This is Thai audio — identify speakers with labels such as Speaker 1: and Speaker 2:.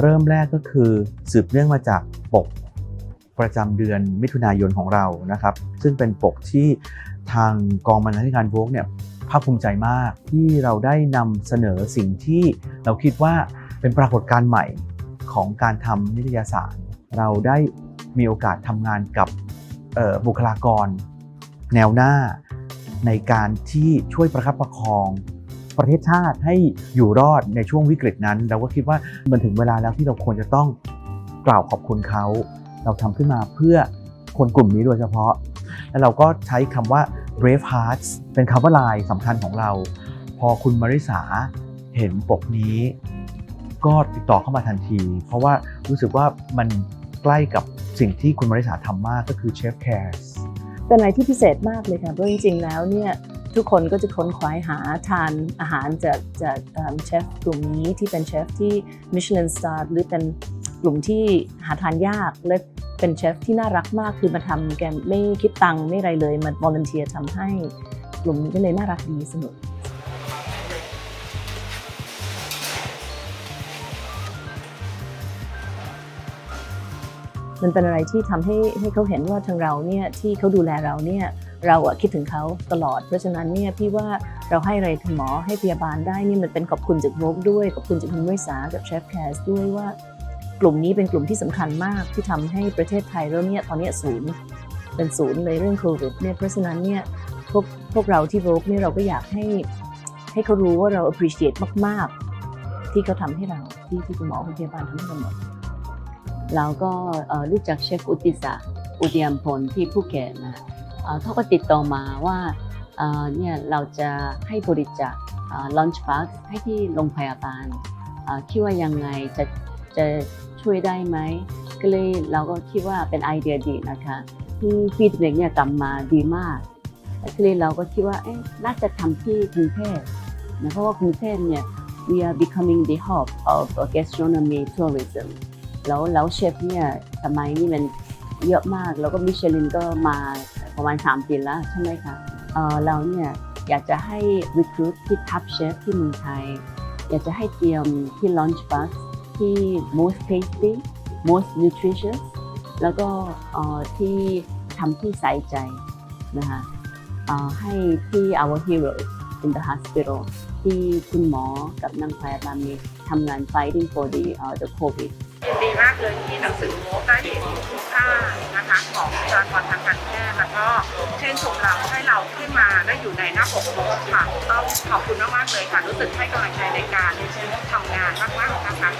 Speaker 1: เริ่มแรกก็คือสืบเนื่องมาจากปกประจำเดือนมิถุนายนของเรานะครับ ซึ่งเป็นปกที่ทางกองบรรณาธิการโวกเนี่ยภาคภูมิใจมากที่เราได้นำเสนอสิ่งที่เราคิดว่าเป็นปรากฏการณ์ใหม่ของการทำนิตยสาร เราได้มีโอกาสทำงานกับบุคลากร แนวหน้าในการที่ช่วยประคับประคอง ประเทศชาติให้อยู่รอดในช่วงวิกฤตนั้น เราก็คิดว่ามันถึงเวลาแล้วที่เราควรจะต้องกล่าวขอบคุณเขา เราทำขึ้นมาเพื่อคนกลุ่มนี้โดยเฉพาะ แล้วเราก็ใช้คำว่า brave hearts เป็นคำว่าลายสำคัญของเรา พอคุณมาริสาเห็นปกนี้ ก็ติดต่อเข้ามาทันที เพราะว่ารู้สึกว่ามันใกล้กับสิ่งที่คุณมาริสาทำมากก็คือ Chef Cares
Speaker 2: เป็นอะไรที่พิเศษมากเลยค่ะเพราะจริงๆแล้วเนี่ย ทุกคนก็จะค้นคว้าหาทานอาหารจากจากเชฟกลุ่มนี้ที่เป็นเชฟที่ Michelin Star หรือเป็นกลุ่มที่หาทานยากและเป็นเชฟที่น่ารักมากคือมาทำแกมไม่คิดตังค์ไม่ไรเลยมาวอลเนเทียทำให้กลุ่มนี้ก็เลยน่ารักดีสนุกมันเป็นอะไรที่ทำให้ให้เขาเห็นว่าทางเราเนี่ยที่เขาดูแลเราเนี่ย เราอะคิดถึงเขาตลอด เพราะฉะนั้นเนี่ยพี่ว่าเราให้อะไรคุณหมอให้พยาบาลได้นี่มันเป็นขอบคุณจากโรกด้วย ขอบคุณจากคุณวิสากับเชฟแคสด้วยว่ากลุ่มนี้เป็นกลุ่มที่สำคัญมากที่ทำให้ประเทศไทยแล้วเนี่ยตอนนี้ศูนย์เป็นศูนย์เลยเรื่องโควิดเนี่ยเพราะฉะนั้นเนี่ยพวกพวกเราที่โรกเนี่ยเราก็อยากให้ให้เขารู้ว่าเรา appreciate มาก ๆ ที่เขาทำให้เราที่ที่คุณหมอคุณพยาบาลทำให้เราหมด
Speaker 3: เราก็รู้จักเชฟอุติสาอุติยมพลที่ภูเก็ตนะ เขาก็ติดต่อมาว่าเนี่ยเราจะให้บริจาคลอนช์บัคให้ที่โรงพยาบาลคิดว่ายังไงจะจะช่วยได้ไหมก็เลยเราก็คิดว่าเป็นไอเดียดีนะคะที่ฟีดแบ็กเนี่ยกลับมาดีมากก็เลยเราก็คิดว่าเอ๊ะน่าจะทำที่กรุงเทพนะเพราะว่ากรุงเทพเนี่ย we are becoming the hub of gastronomy tourism แล้วแล้วเชฟเนี่ยสมัยนี้มัน เยอะมาก แล้วก็มิชลินก็มาประมาณ 3 ปีแล้วใช่ไหมคะเเราเนี่ยอยากจะให้ recruit ที่ทับเชฟที่เมืองไทย อยากจะให้เตรียมที่ launch bus ที่ most tasty most nutritious แล้วก็ที่ทำที่ใส่ใจนะคะให้ที่ our heroes in the hospital ที่คุณหมอกับนางพยาบาลมี ทำงาน fighting for the uh, the covid
Speaker 4: ยินดีมากเลยที่หนังสือโมกได้เห็นคุณค่านะคะของบุคลากรทางการแพทย์แล้วก็เช่นชมเราให้เราขึ้นมาได้อยู่ในหน้าปกโมค่ะต้องขอบคุณมากๆเลยค่ะรู้สึกให้กำลังใจในการทำงานมากๆนะคะ